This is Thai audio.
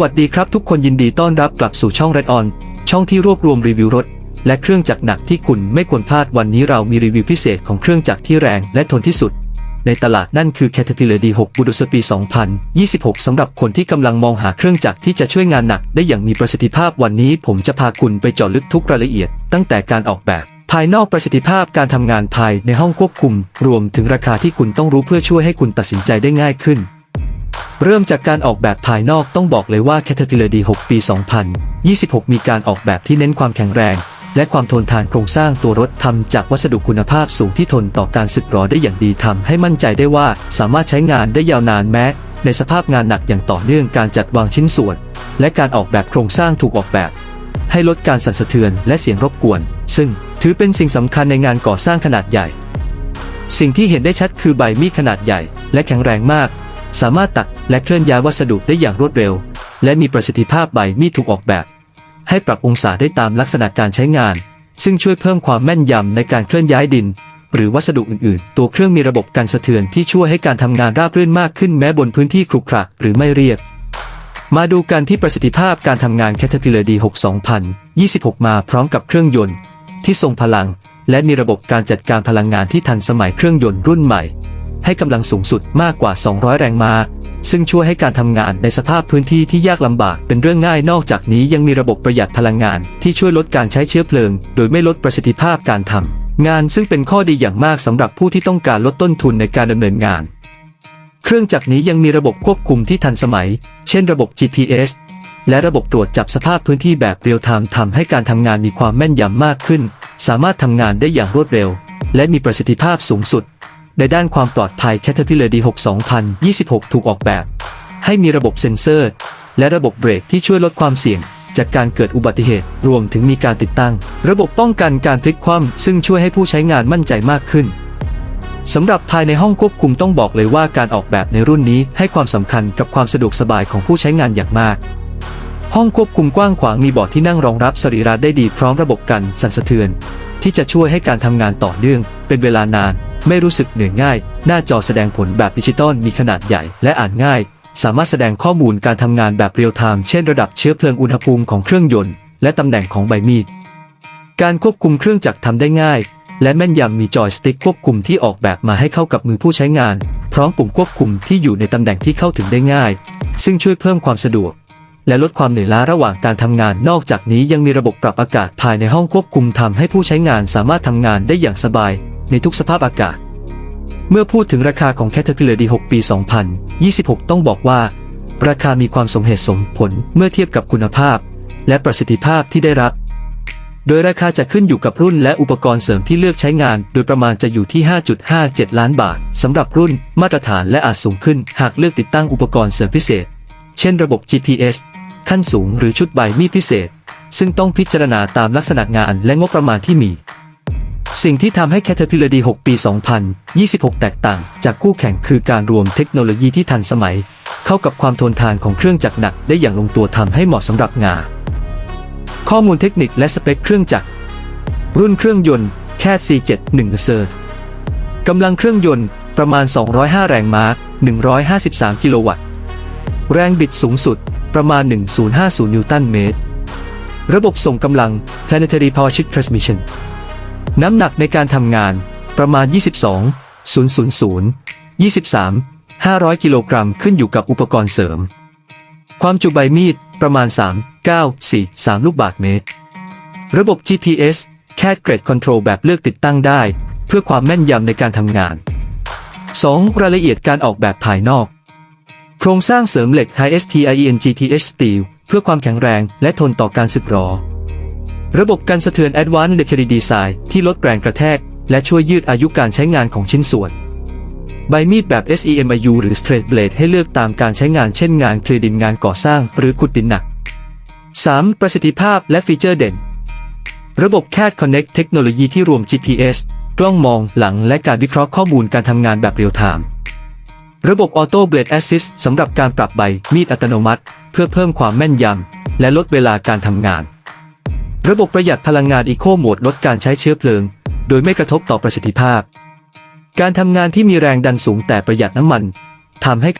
วัสดีครับทุกคนยินดีต้อนรับกลับสู่ช่อง Red On ช่องที่รวบรวมรีวิวรถ และเครื่องจักรหนักที่คุณไม่ควรพลาดวันนี้เรามีรีวิวพิเศษของเครื่องจักรที่แรงและทนที่สุด ในตลาดนั่นคือ Caterpillar D6 b u d o s p 2026 สำหรับคนที่กำลังมองหาเครื่องจักรที่จะช่วยงานหนักได้อย่างมีประสิทธิภาพวันนี้ ผมจะพาคุณไปเจาะลึกทุกรายละเอียด ตั้งแต่การออกแบบ ภายนอกประสิทธิภาพการทำงานภายในห้องควบคุม รวมถึงราคาที่คุณต้องรู้เพื่อช่วยให้คุณตัดสินใจได้ง่ายขึ้น เริ่มจากการออกแบบภายนอกต้องบอกเลยว่า Caterpillar D6 ปี 2026 มีการออกแบบที่เน้นความแข็งแรง และความทนทานโครงสร้างตัวรถทำจากวัสดุคุณภาพสูงที่ทนต่อการสึกหรอได้อย่างดีทำให้มั่นใจได้ว่าสามารถใช้งานได้ยาวนานแม้ ในสภาพงานหนักอย่างต่อเนื่องการจัดวางชิ้นส่วน และการออกแบบโครงสร้างถูกออกแบบ ให้ลดการสั่นสะเทือนและเสียงรบกวน ซึ่งถือเป็นสิ่งสำคัญในงานก่อสร้างขนาดใหญ่ สิ่งที่เห็นได้ชัดคือใบมีดขนาดใหญ่ และแข็งแรงมาก สามารถตักและเคลื่อนย้ายวัสดุได้อย่างรวดเร็ว และมีประสิทธิภาพใบมีดถูกออกแบบ ให้ปรับองศาได้ตามลักษณะการใช้งาน ซึ่งช่วยเพิ่มความแม่นยำในการเคลื่อนย้ายดิน หรือวัสดุอื่นๆ ตัวเครื่องมีระบบกันสะเทือนที่ช่วยให้การทำงานราบรื่นมากขึ้นแม้บนพื้นที่ครุขระหรือไม่เรียบมาดูกันที่ประสิทธิภาพการทำงาน Caterpillar D6 2026 มาพร้อมกับเครื่องยนต์ ที่ทรงพลัง และมีระบบการจัดการพลังงานที่ทันสมัยเครื่องยนต์รุ่นใหม่ ให้กำลังสูงสุดมากกว่า 200 แรงม้าซึ่งช่วยให้การทำงานในสภาพพื้นที่ที่ยากลำบากเป็นเรื่องง่ายนอกจากนี้ยังมีระบบประหยัดพลังงานที่ช่วยลดการใช้เชื้อเพลิง โดยไม่ลดประสิทธิภาพการทำงานซึ่งเป็นข้อดีอย่างมากสำหรับผู้ที่ต้องการลดต้นทุนในการดำเนินงาน เครื่องจักรนี้ยังมีระบบควบคุมที่ทันสมัย เช่นระบบ GPS และระบบตรวจจับสภาพพื้นที่แบบเรียลไทม์ทำให้การทำงานมีความแม่นยำมากขึ้น สามารถทำงานได้อย่างรวดเร็ว และมีประสิทธิภาพสูงสุด ในด้านความปลอดภัย Caterpillar D6 2026 ถูกออกแบบ ให้มีระบบเซ็นเซอร์ และระบบเบรกที่ช่วยลดความเสี่ยง จากการเกิดอุบัติเหตุ รวมถึงมีการติดตั้ง ระบบป้องกันการพลิกคว่ำซึ่งช่วยให้ผู้ใช้งานมั่นใจมากขึ้นสำหรับภายในห้องควบคุมต้องบอกเลยว่าการออกแบบในรุ่นนี้ให้ความสำคัญกับความสะดวกสบายของผู้ใช้งานอย่างมาก ห้องควบคุมกว้างขวางมีเบาะที่นั่งรองรับสรีระได้ดีพร้อมระบบกันสั่นสะเทือน ที่จะช่วยให้การทำงานต่อเนื่อง เป็นเวลานาน ไม่รู้สึกเหนื่อยง่าย หน้าจอแสดงผลแบบดิจิตอลมีขนาดใหญ่และอ่านง่าย สามารถแสดงข้อมูลการทำงานแบบเรียลไทม์เช่นระดับเชื้อเพลิงอุณหภูมิของเครื่องยนต์ และตำแหน่งของใบมีด การควบคุมเครื่องจักรทำได้ง่าย และแม่นยำมีจอยสติ๊กควบคุมที่ออกแบบมาให้เข้ากับมือผู้ใช้งาน พร้อมปุ่มควบคุมที่อยู่ในตำแหน่งที่เข้าถึงได้ง่าย ซึ่งช่วยเพิ่มความสะดวก และลดความเหนื่อยล้าระหว่างการทำงาน นอกจากนี้ยังมีระบบปรับอากาศภายในห้องควบคุมทำให้ผู้ใช้งานสามารถทำงานได้อย่างสบายในทุกสภาพอากาศ เมื่อพูดถึงราคาของ Caterpillar D6 ปี 2026 ต้องบอกว่า ราคามีความสมเหตุสมผลเมื่อเทียบกับคุณภาพ และประสิทธิภาพที่ได้รับ โดยราคาจะขึ้นอยู่กับรุ่นและอุปกรณ์เสริมที่เลือกใช้งาน โดยประมาณจะอยู่ที่ 5.57 ล้านบาทสำหรับรุ่นมาตรฐานและอาจสูงขึ้น หากเลือกติดตั้งอุปกรณ์เสริมพิเศษ เช่นระบบ GPS ขั้นสูงหรือชุดใบมีดพิเศษ ซึ่งต้องพิจารณาตามลักษณะงานและงบประมาณที่มี สิ่งที่ทำให้ Caterpillar D6 ปี 2026 แตกต่างจากคู่แข่งคือการรวมเทคโนโลยีที่ทันสมัย เข้ากับความทนทานของเครื่องจักรหนักได้อย่างลงตัวทำให้เหมาะสำหรับงานข้อมูลเทคนิคและสเปคเครื่องจักร รุ่นเครื่องยนต์ CAT C71 เซอร์กำลังเครื่องยนต์ประมาณ 205 แรงม้า 153 กิโลวัตต์ แรงบิดสูงสุดประมาณ 1050 นิวตันเมตร ระบบส่งกำลัง Planetary Power Shift Transmission น้ำหนักในการทำงานประมาณ 22 000 23 500 กิโลกรัมขึ้นอยู่กับอุปกรณ์เสริม ความจุใบมีดประมาณ 3 9 4 3 ลูกบาศก์เมตร ระบบ GPS Cat Grade Control แบบเลือกติดตั้งได้ เพื่อความแม่นยำในการทำงาน 2. รายละเอียดการออกแบบภายนอก ครงสร้างเสริมเหล็ก High STIEN GTH Steel เพื่อความแข็งแรงและทนต่อการสึกหรอ ระบบกันสะเทือน Advanced Luxury Design ที่ลดแรงกระแทก และช่วยยืดอายุการใช้งานของชิ้นส่วน ใบมีดแบบ SEMIU หรือ Straight Blade ให้เลือกตามการใช้งานเช่นงานเคลียดินงานก่อสร้างหรือขุดดินหนัก 3. ประสิทธิภาพและฟีเจอร์เด่น ระบบ CAD Connect เทคโนโลยีที่รวม GPS กล้องมองหลังและการวิเคราะห์ข้อมูลการทำงานแบบเรียลไทม์ ระบบออโต้เบรคแอสซิสสำหรับการปรับใบมีดอัตโนมัติ เพื่อเพิ่มความแม่นยำและลดเวลาการทำงาน ระบบประหยัดพลังงานอีโคโหมดลดการใช้เชื้อเพลิง โดยไม่กระทบต่อประสิทธิภาพ การทำงานที่มีแรงดันสูงแต่ประหยัดน้ำมันทำให้